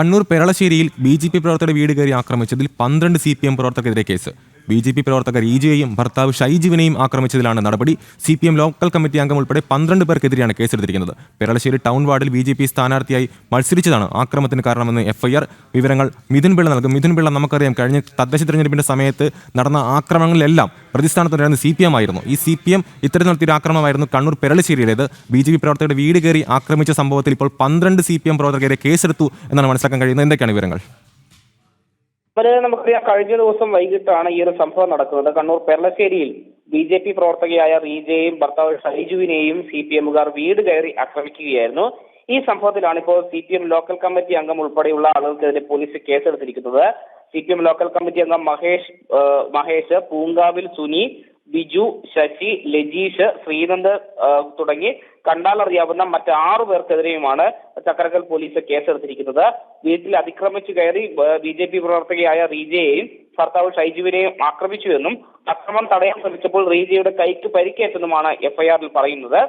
കണ്ണൂർ പെരളശ്ശേരിയിൽ B J P പ്രവർത്തകരുടെ വീട് കയറി ആക്രമിച്ചതിൽ പന്ത്രണ്ട് സി പി എം പ്രവർത്തകർക്കെതിരെ കേസ്. ബി ജെ പി പ്രവർത്തകർ ഇജയെയും ഭർത്താവ് ഷൈജുവിനെയും ആക്രമിച്ചതിലാണ് നടപടി. C P M local committee അംഗം ഉൾപ്പെടെ പന്ത്രണ്ട് പേർക്കെതിരെയാണ് കേസെടുത്തിരിക്കുന്നത്. പെരളശ്ശേരി ടൗൺ വാർഡിൽ ബി ജെ പി സ്ഥാനാർത്ഥിയായി മത്സരിച്ചതാണ് ആക്രമത്തിന് കാരണമെന്ന് എഫ്ഐആർ വിവരങ്ങൾ മിഥുൻ പിള്ള നൽകും. മിഥുൻ പിള്ള നമുക്കറിയാം കഴിഞ്ഞ തദ്ദേശ തെരഞ്ഞെടുപ്പിന്റെ സമയത്ത് നടന്ന ആക്രമണങ്ങളിലെല്ലാം പ്രതിസ്ഥാനത്തുണ്ടായിരുന്ന സി പി എം ആയിരുന്നു. ഈ സി പി എം ഇത്തരം നടത്തിയൊരു ആക്രമണമായിരുന്നു കണ്ണൂർ പെരളശ്ശേരിയിലേത്. ബി ജെ പി പ്രവർത്തകരുടെ വീട് കയറി ആക്രമിച്ച സംഭവത്തിൽ ഇപ്പോൾ പന്ത്രണ്ട് സി പി എം പ്രവർത്തകരെ കേസെടുത്തു എന്നാണ് മനസ്സിലാക്കാൻ കഴിയുന്നത്. എന്തൊക്കെയാണ് വിവരങ്ങൾ? അവർ നമുക്കറിയാം കഴിഞ്ഞ ദിവസം വൈകിട്ടാണ് ഈ ഒരു സംഭവം നടക്കുന്നത്. കണ്ണൂർ പെർളശ്ശേരിയിൽ ബി ജെ പി പ്രവർത്തകയായ റീജയെയും ഭർത്താവ് ഷൈജുവിനെയും സി പി എമ്മുകാർ വീട് കയറി ആക്രമിക്കുകയായിരുന്നു. ഈ സംഭവത്തിലാണ് ഇപ്പോൾ C P M local committee അംഗം ഉൾപ്പെടെയുള്ള ആളുകൾക്കെതിരെ പോലീസ് കേസെടുത്തിരിക്കുന്നത്. C P M local committee അംഗം മഹേഷ് മഹേഷ് പൂങ്കാവിൽ സുനി ബിജു ശശി ലജീഷ് ശ്രീനന്ദ് തുടങ്ങി കണ്ടാലറിയാവുന്ന മറ്റ് ആറു പേർക്കെതിരെയുമാണ് ചക്കരക്കൽ പോലീസ് കേസെടുത്തിരിക്കുന്നത്. വീട്ടിൽ അതിക്രമിച്ചു കയറി ബി ജെ പി പ്രവർത്തകയായ റീജയെയും ഭർത്താവ് ഷൈജുവിനെയും ആക്രമിച്ചുവെന്നും അക്രമം തടയാൻ ശ്രമിച്ചപ്പോൾ റീജയുടെ കൈക്ക് പരിക്കേറ്റെന്നുമാണ് എഫ്ഐആറിൽ പറയുന്നത്.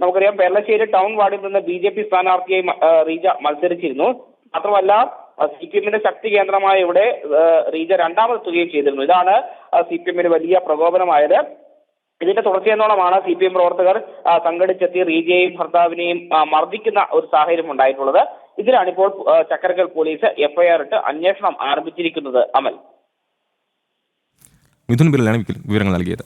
നമുക്കറിയാം പെരളശ്ശേരി ടൗൺ വാർഡിൽ നിന്ന് ബി ജെ പി സ്ഥാനാർത്ഥിയായി റീജ മത്സരിച്ചിരുന്നു. മാത്രമല്ല സി പി എമ്മിന്റെ ശക്തി കേന്ദ്രമായ ഇവിടെ റീജ രണ്ടാമതെത്തുകയും ചെയ്തിരുന്നു. ഇതാണ് സി പി എമ്മിന് വലിയ പ്രകോപനമായത്. ഇതിന്റെ തുടർച്ചയെന്നോളമാണ് സി പി എം പ്രവർത്തകർ സംഘടിച്ചെത്തി റീജയെയും ഭർത്താവിനെയും മർദ്ദിക്കുന്ന ഒരു സാഹചര്യം ഉണ്ടായിട്ടുള്ളത്. ഇതിലാണ് ഇപ്പോൾ ചക്കരക്കൽ പോലീസ് എഫ്ഐആർ ഇട്ട് അന്വേഷണം ആരംഭിച്ചിരിക്കുന്നത്. അമൽ. മിഥുൻ പിള്ളയാണ് വിവരങ്ങൾ നൽകിയത്.